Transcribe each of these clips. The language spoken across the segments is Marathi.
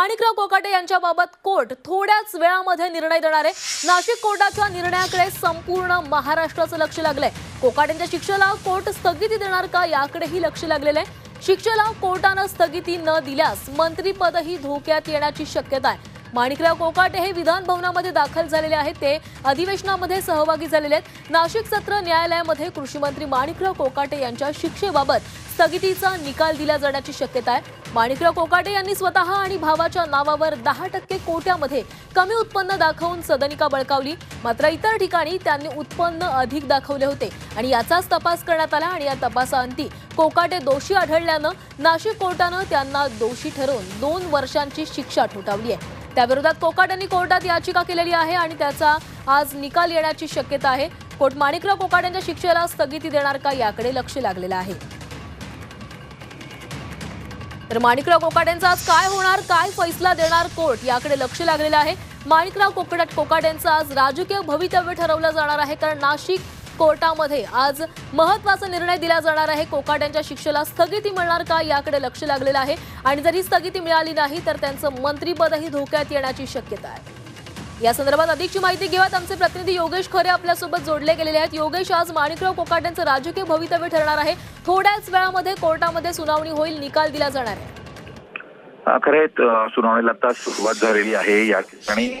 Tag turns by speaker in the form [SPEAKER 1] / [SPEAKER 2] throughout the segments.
[SPEAKER 1] माणिकराव कोकाटे यांच्याबाबत कोर्ट थोड्याच वेळामध्ये निर्णय देणार आहे. नाशिक कोर्टाच्या निर्णयाकडे संपूर्ण महाराष्ट्राचं लक्ष लागलंय. कोकाटेंच्या शिक्षेला कोर्ट स्थगिती देणार का याकडेही लक्ष लागलेलं आहे. शिक्षेला कोर्टानं स्थगिती न दिल्यास मंत्रीपदही धोक्यात येण्याची शक्यता आहे. माणिकराव कोकाटे हे विधान भवनामध्ये दाखल झालेले आहेत. ते अधिवेशनामध्ये सहभागी झालेले आहेत. नाशिक सत्र न्यायालयामध्ये कृषी मंत्री माणिकराव कोकाटे यांच्या शिक्षेबाबत स्थगितीचा निकाल दिला जाण्याची शक्यता आहे. माणिकराव कोकाटे यांनी स्वतः आणि भावाच्या नावावर दहा टक्के कोट्यामध्ये कमी उत्पन्न दाखवून सदनिका बळकावली. मात्र इतर ठिकाणी त्यांनी उत्पन्न अधिक दाखवले होते. आणि याचाच तपास करण्यात आला आणि या तपासाअंती कोकाटे दोषी आढळल्यानं नाशिक कोर्टानं त्यांना दोषी ठरवून दोन वर्षांची शिक्षा ठोठावली आहे. त्याविरोधात कोकाटांनी कोर्टात याचिका केलेली आहे आणि त्याचा आज निकाल येण्याची शक्यता आहे. कोर्ट माणिकराव कोकाटेंच्या शिक्षेला स्थगिती देणार का याकडे लक्ष लागलेलं आहे. तर माणिकराव कोकाटेंचा आज काय होणार काय फैसला देणार कोर्ट याकडे लक्ष लागलेलं आहे. माणिकराव कोकडाट कोकाट यांचं आज राजकीय भवितव्य ठरवलं जाणार आहे कारण नाशिक कोर्टामध्ये. आज महत्त्वाचा निर्णय दिला जाणार आहे. कोकाट्यांच्या शिक्षेला स्थगिती मिळणार का याकडे लक्ष लागलेलं आहे. आणि जर ही स्थगिती मिळाली नाही तर त्यांचं मंत्रीपदही धोक्यात येण्याची शक्यता आहे. या संदर्भात अधिकची माहिती घेऊयात. आमचे प्रतिनिधी योगेश खरे आपल्यासोबत जोडले गेलेले आहेत. योगेश आज माणिकराव कोकाट्यांचं राजकीय भवितव्य ठरणार आहे. थोड्याच वेळामध्ये कोर्टामध्ये सुनावणी होईल. निकाल दिला जाणार आहे.
[SPEAKER 2] अ, सुनावणीला आता सुरुवात झालेली आहे. या ठिकाणी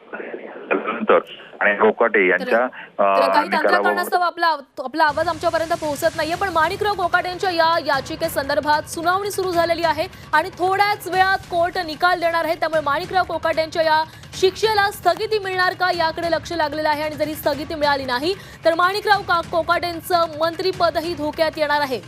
[SPEAKER 2] त्यानंतर आणि कोकाटे यांच्या
[SPEAKER 1] आपला आपला आवाज आमच्यापर्यंत पोहोचत नाहीये पण माणिकराव कोकाटेंच्या या याचिकेसंदर्भात सुनावणी सुरू झालेली आहे आणि थोड्याच वेळात कोर्ट निकाल देणार आहे. त्यामुळे माणिकराव कोकाटेंच्या या शिक्षेला स्थगिती मिळणार का याकडे लक्ष लागलेलं आहे आणि जरी स्थगिती मिळाली नाही तर माणिकराव का- कोकाटेंचं मंत्रीपदही धोक्यात येणार आहे?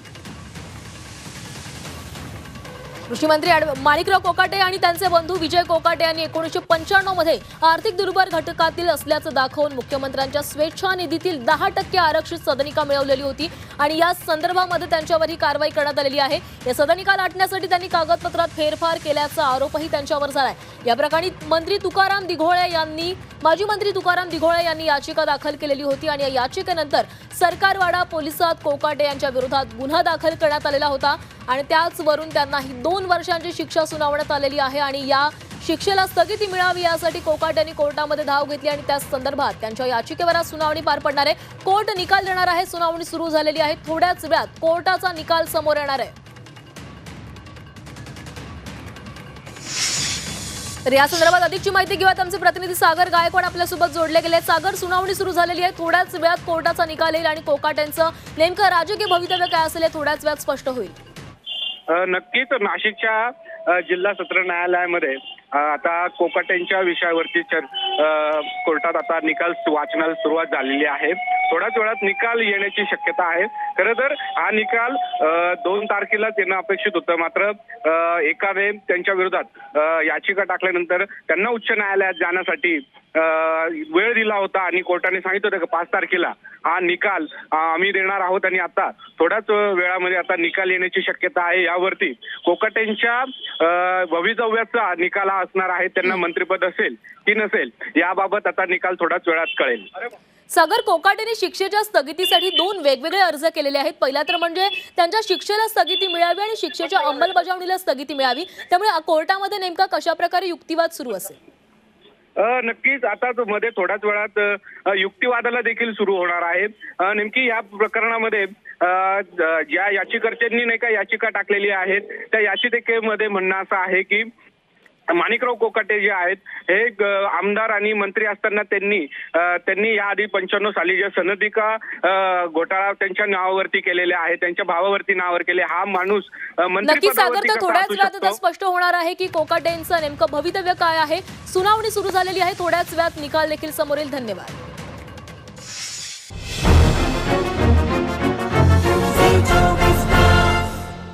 [SPEAKER 1] कृषी मंत्री माणिकराव कोकाटे आणि त्यांचे बंधू विजय कोकाटे यांनी एकोणीसशे पंच्याण्णवमध्ये आर्थिक दुर्बल घटकातील असल्याचं दाखवून मुख्यमंत्र्यांच्या स्वेच्छा निधीतील दहा टक्के आरक्षित सदनिका मिळवलेली होती. आणि या संदर्भामध्ये त्यांच्यावर ही कारवाई करण्यात आलेली आहे. या सदनिका लाटण्यासाठी त्यांनी कागदपत्रात फेरफार केल्याचा आरोपही त्यांच्यावर झालाय. या प्रकरणी मंत्री तुकाराम दिघोळे यांनी माजी मंत्री तुकाराम दिघोळे यांनी याचिका दाखल केलेली होती आणि या याचिकेनंतर सरकारवाडा पोलिसात कोकाटे यांच्या विरोधात गुन्हा दाखल करण्यात आलेला होता. आणि त्याचवरून त्यांना ही दोन वर्षांची शिक्षा सुनावण्यात आलेली आहे आणि या शिक्षेला स्थगिती मिळावी यासाठी कोकाट यांनी कोर्टामध्ये धाव घेतली आणि त्या संदर्भात त्यांच्या याचिकेवर आज सुनावणी पार पडणार आहे. कोर्ट निकाल देणार आहे. सुनावणी सुरू झालेली आहे. थोड्याच वेळात कोर्टाचा निकाल समोर येणार आहे. तर या संदर्भात अधिकची माहिती घेऊयात. आमचे प्रतिनिधी सागर गायकवाड आपल्यासोबत जोडले गेले सागर सुनावणी सुरू झालेली आहे. थोड्याच वेळात कोर्टाचा निकाल येईल आणि कोकाट्यांचं नेमकं राजकीय भवितव्य काय असेल हे थोड्याच वेळात स्पष्ट होईल.
[SPEAKER 3] नक्कीच नाशिकच्या जिल्हा सत्र न्यायालयामध्ये आता कोकाट्यांच्या विषयावरती कोर्टात आता निकाल वाचनाला सुरुवात झालेली आहे. थोड्याच वेळात निकाल येण्याची शक्यता आहे. खरं तर हा निकाल दोन तारखेलाच येणं अपेक्षित होतं. मात्र एकावे एकाने त्यांच्या विरोधात याचिका टाकल्यानंतर त्यांना उच्च न्यायालयात जाण्यासाठी वेळ दिला होता आणि कोर्टाने सांगितलं होतं की पाच तारखेला हा निकाल आम्ही देणार आहोत आणि आता थोड्याच वेळामध्ये आता निकाल येण्याची शक्यता आहे. यावरती कोकटेंच्या भवितव्याचा निकाल हा असणार आहे. त्यांना मंत्रिपद असेल की नसेल याबाबत आता निकाल थोड्याच वेळात कळेल.
[SPEAKER 1] सागर कोकाटेने शिक्षेच्या स्थगितीसाठी दोन वेगवेगळे अर्ज केलेले आहेत. पहिला तर म्हणजे त्यांच्या शिक्षेला स्थगिती मिळावी आणि शिक्षेच्या अंमलबजावणीला स्थगिती मिळावी. त्यामुळे कोर्टामध्ये नेमका कशा प्रकारे युक्तिवाद सुरू असेल?
[SPEAKER 3] नक्कीच. आता मध्ये थोड्याच वेळात युक्तिवादाला देखील सुरू होणार आहे. नेमकी या प्रकरणामध्ये ज्या याचिकर्त्यांनी नाही का याचिका टाकलेली आहेत त्या याचिकेमध्ये म्हणणं असं आहे की माणिकराव कोकाटे जे आहेत हे आमदार आणि मंत्री असताना त्यांनी त्यांनी याआधी पंच्याण्णव साली जे सनदिका घोटाळा त्यांच्या नावावरती केलेले आहे त्यांच्या भावावरती नावावर केले हा माणूस अ,
[SPEAKER 1] नक्की सागर तर थोड्याच वेळात आता? स्पष्ट होणार आहे की कोकाटेंचं नेमकं भवितव्य काय आहे? सुनावणी सुरू झालेली आहे थोड्याच वेळात निकाल देखील समोर येईल धन्यवाद.